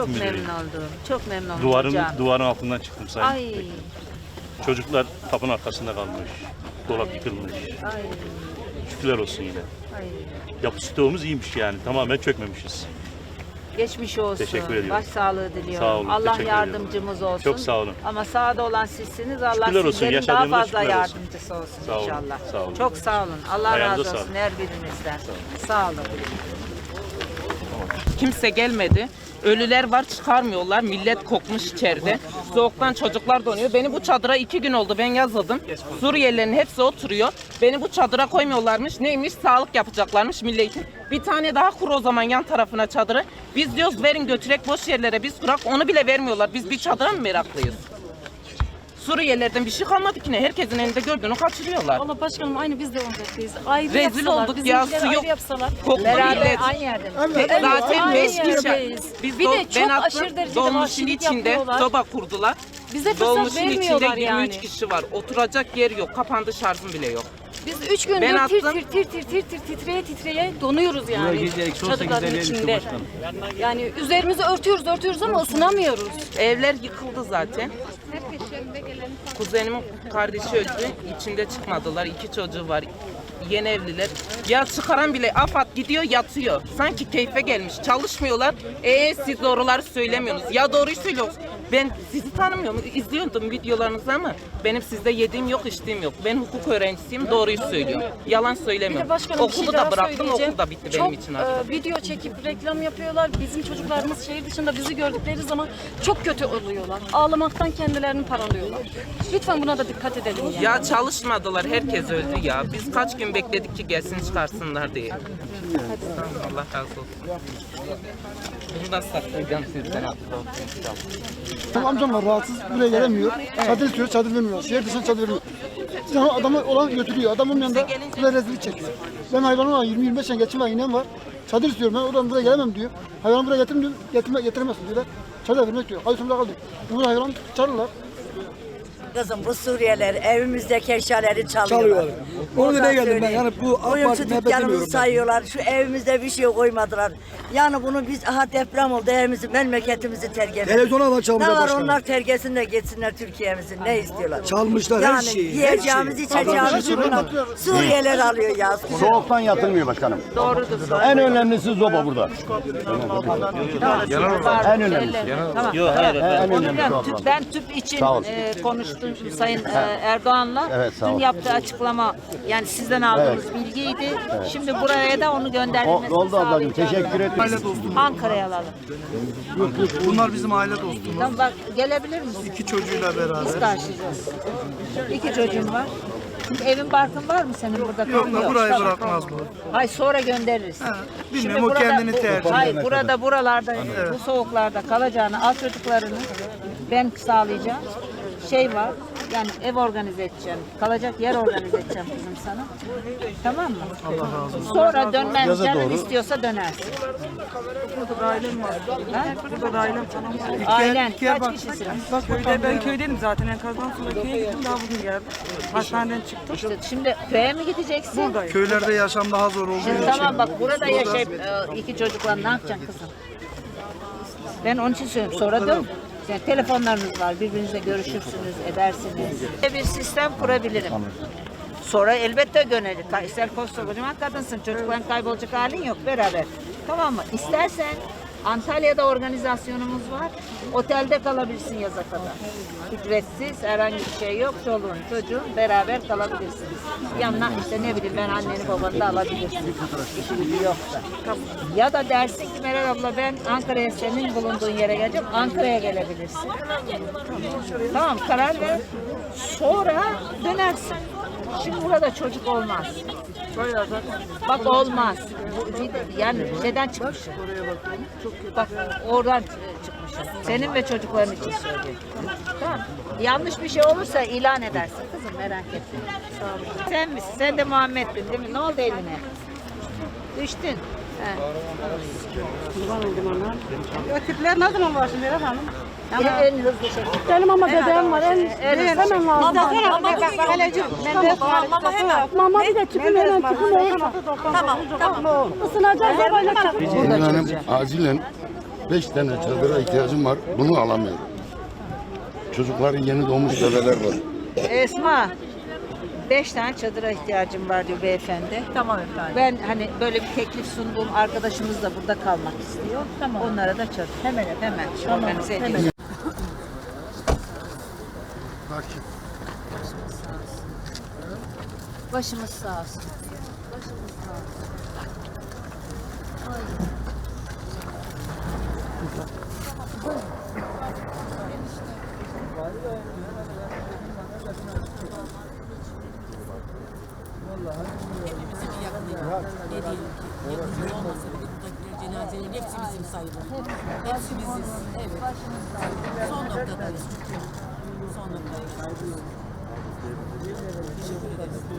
Çok müdürüyüm. memnun oldum. Çok memnun oldum Duvarın, hocam. duvarın altından çıktım sayın. Ay, Çocuklar kapının arkasında kalmış. Dolap yıkılmış. ay, Şükürler olsun yine. ay. Yapı stoğumuz iyiymiş yani. Tamamen çökmemişiz. Geçmiş olsun. Teşekkür ediyorum. Baş sağlığı diliyorum. Sağ olun, Allah teşekkür yardımcımız olsun. Çok sağ olun. Ama sağda olan sizsiniz. Allah Şükürler olsun, sizlerin daha fazla şükürler olsun. yardımcısı olsun Sağ olun, inşallah. sağ olun. Çok sağ olun. Allah Ayağınıza razı olsun sağlık. her birinizden. Sağ olun. Kimse gelmedi. Ölüler var çıkarmıyorlar. Millet kokmuş içeride. Soğuktan çocuklar donuyor. Beni bu çadıra iki gün oldu. Ben yazıldım. Suriyelilerin hepsi oturuyor. Beni bu çadıra koymuyorlarmış. Neymiş? Sağlık yapacaklarmış milletin. Bir tane daha kur o zaman yan tarafına çadırı. Biz diyoruz verin götürek boş yerlere biz kurak. Onu bile vermiyorlar. Biz bir çadıra mı meraklıyız? Suriyelilerden bir şey kalmadı ki ne? Herkesin elinde gördüğünü kaçırıyorlar. Valla başkanım aynı biz de ondayız. Ayrı Rezil yapsalar, olduk ya, bizimkileri su ayrı yok. yapsalar. Koklu Beraber millet. aynı yerde? Tek zaten Aynı 5 kişi. yerdeyiz. Biz Bir do- de ben çok attım, aşırı derecede dolmuşun vahşilik içinde yapıyorlar. soba kurdular. Bize fırsat Dolmuşun içinde vermiyorlar 23 yani. kişi var. Oturacak yer yok. Kapandı şarjım bile yok. Biz üç gündür Ben tir attım. tir tir tir tir tir titreye titreye donuyoruz yani. Çadırların içinde. Yani üzerimizi örtüyoruz örtüyoruz ama ısınamıyoruz. Evler yıkıldı zaten. Kuzenimin kardeşi öldü. İçinde çıkmadılar. İki çocuğu var. Yeni evliler. Ya çıkaran bile afat gidiyor yatıyor. Sanki keyfe gelmiş. Çalışmıyorlar. Ee siz doğruları söylemiyorsunuz. Ya doğruyu söylüyorsunuz. Ben sizi tanımıyorum. İzliyordum videolarınızı ama benim sizde yediğim yok, içtiğim yok. Ben hukuk öğrencisiyim. Doğruyu söylüyorum. Yalan Bir söylemiyorum. de başkanım bir şey Okulu daha da bıraktım. söyleyeceğim. Okul da bitti çok, benim için artık. e, video çekip reklam yapıyorlar. Bizim çocuklarımız şehir dışında bizi gördükleri zaman çok kötü oluyorlar. Ağlamaktan kendilerini paralıyorlar. Lütfen buna da dikkat edelim yani. Ya çalışmadılar, herkes öldü ya. Biz kaç gün bekledik ki gelsin çıkarsınlar diye. Tamam, Allah razı olsun. Bunu da saklayacağım sizden. Benim amcam var rahatsız buraya gelemiyor. Çadır istiyor çadır vermiyor. Şehir dışına çadır vermiyor. Sonra adamı olan götürüyor. Adamın yanında buraya rezillik çekiyor. Ben hayvanım var 20-25 tane geçim var inem var. Çadır istiyorum ben oradan buraya gelemem diyor. Hayvanı buraya getirin diyor. Getirme, getiremezsin diyorlar. Çadır vermek diyor. Hayır sonra kaldı. Bunu hayvan çağırırlar. Kızım bu Suriyeliler evimizdeki eşyaları çalıyorlar. Çalıyorlar. Onu demeye geldim ben. Yani bu AK dükkanımızı ben. sayıyorlar. Şu evimizde bir şey koymadılar. Yani bunu biz aha deprem oldu evimizi, memleketimizi terk ettik. Televizyona da çalmışlar Ne var başkanım. onlar terk etsinler geçsinler Türkiye'mizi. Ne istiyorlar? Çalmışlar her yani şeyi, her yiyeceğimiz, şeyi. içeceğimiz bunu Suriyeliler alıyor ya. Soğuktan yatılmıyor başkanım. Doğrudur. En önemlisi zoba burada. En önemlisi. Tamam. Yok hayır biliyorum. Tüp- Ben tüp için e, konuştum Sayın e, Erdoğan'la. Evet, sağ Dün olun. yaptığı açıklama yani sizden aldığımız bilgiydi. Şimdi buraya da onu O, göndermesini oldu ablacığım. Teşekkür ederim. Ankara'ya alalım. Bunlar bizim aile dostumuz. Tamam bak gelebilir misin? İki çocuğuyla beraber. Biz karşılayacağız. İki çocuğun var. Şimdi evin barkın var mı senin burada? Yok da burayı Tamam. bırakmaz bu. Hayır sonra göndeririz. bilmiyorum, o kendini tercih Hayır burada buralarda bu soğuklarda kalacağını al çocuklarını ben sağlayacağım. Şey var yani ev organize edeceğim. Kalacak yer organize edeceğim kızım sana. Tamam mı? Allah razı olsun. Sonra dönmen canın istiyorsa dönersin. Burada da ailem var. Burada da ailem Ailen kaç kişisiniz? Köyde ben köydeydim zaten enkazdan sonra köye gittim daha bugün geldim. Hastaneden çıktım. İşte şimdi köye mi gideceksin? Buradayım. Köylerde yaşam daha zor olduğu Şimdi için. tamam bak burada yaşayıp e, iki çocukla ne yapacaksın kızım? Ben onun için söylüyorum. Sonra dön. Yani telefonlarınız var. Birbirinizle görüşürsünüz, edersiniz. Bir sistem kurabilirim. Sonra elbette gönderir. Ka- İster koskocaman kadınsın. Çocukların kaybolacak halin yok. Beraber. Tamam mı? İstersen Antalya'da organizasyonumuz var. Otelde kalabilirsin yaza kadar. Ücretsiz, herhangi bir şey yok. Çoluğun, çocuğun beraber kalabilirsiniz. Yanına işte ne bileyim ben anneni babanı da alabilirsin. İşin yoksa. Ya da dersin ki Meral abla ben Ankara'ya senin bulunduğun yere geleceğim. Ankara'ya gelebilirsin. Tamam karar ver. Sonra dönersin. Şimdi burada çocuk olmaz. Bak olmaz. Yani neden çıkmışım? Bak oradan çıkmışım. Senin ve çocukların için söylüyorum. Tamam. Yanlış bir şey olursa ilan edersin kızım merak etme. Sen misin? Sen de Muhammed'din değil mi? Ne oldu eline? Düştün. He. O tipler ne zaman başlıyor Hanım? Ama en hızlı şekilde. Benim ama dedem var. En, En hızlı şekilde. lazım. Ama bak bak Alecim. Ben de mama hemen. Mama bir de çıkın hemen çıkın olursa. Tamam tamam. Isınacak arabayla çıkın. Benim hanım acilen Beş tane çadıra ihtiyacım var. Bunu alamıyorum. Çocukların yeni doğmuş bebeler var. Esma, beş tane çadıra ihtiyacım var diyor beyefendi. Tamam efendim. Ben hani böyle bir teklif sundum. Arkadaşımız da burada kalmak istiyor. Tamam. Onlara da çadır. Hemen hemen organize hemen. edeyim. Başımız sağ olsun. Başımız sağ olsun. Cenazelerin hepsi bizim sayılır. Hepsi biziz. Evet. Son noktadayız. Son noktadayız. Teşekkür ederiz.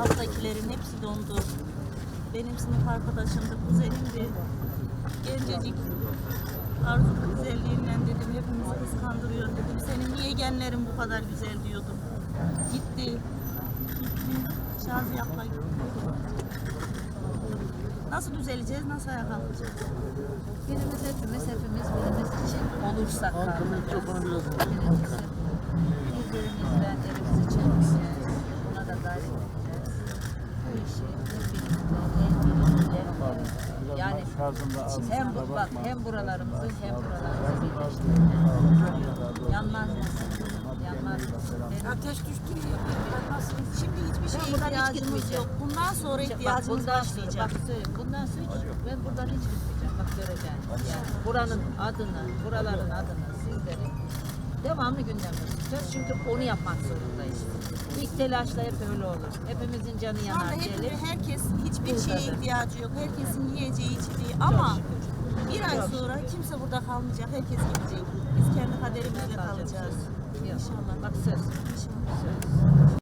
Alttakilerin hepsi dondu. Benim sınıf arkadaşımdı, kuzenimdi. Gencecik. Arzu güzelliğinden dedim, hepimizi kıskandırıyor dedim. Senin niye genlerin bu kadar güzel diyordum. Gitti. Gitti. Abla gitti. Nasıl düzeleceğiz, nasıl ayağa kalkacağız? Birimiz hepimiz hepimiz birimiz için olursak kalkacağız. Birimiz birbirimizden yani hem bu, bak hem buralarımızı hem buralarımızı birleştireceğiz. Yanmaz mısın? Yanmaz? Ateş düştü. Şimdi hiçbir şeye ihtiyacımız yok. Bundan sonra Bak ihtiyacımız bundan sonra başlayacak. bak söyleyeyim bundan sonra hiç, ben buradan hiç gitmeyeceğim bak göreceksin. Yani buranın adını, buraların adını devamlı gündemde tutacağız çünkü onu yapmak zorundayız. İlk telaşla hep öyle olur. Hepimizin canı yanar hep- gelir. herkes hiçbir şeye Buradadır. ihtiyacı yok. Herkesin yiyeceği içeceği ama bir ay sonra kimse burada kalmayacak. Herkes gidecek. Biz kendi kaderimizle kalacağız. Yok. İnşallah. Bak söz. İnşallah. Söz.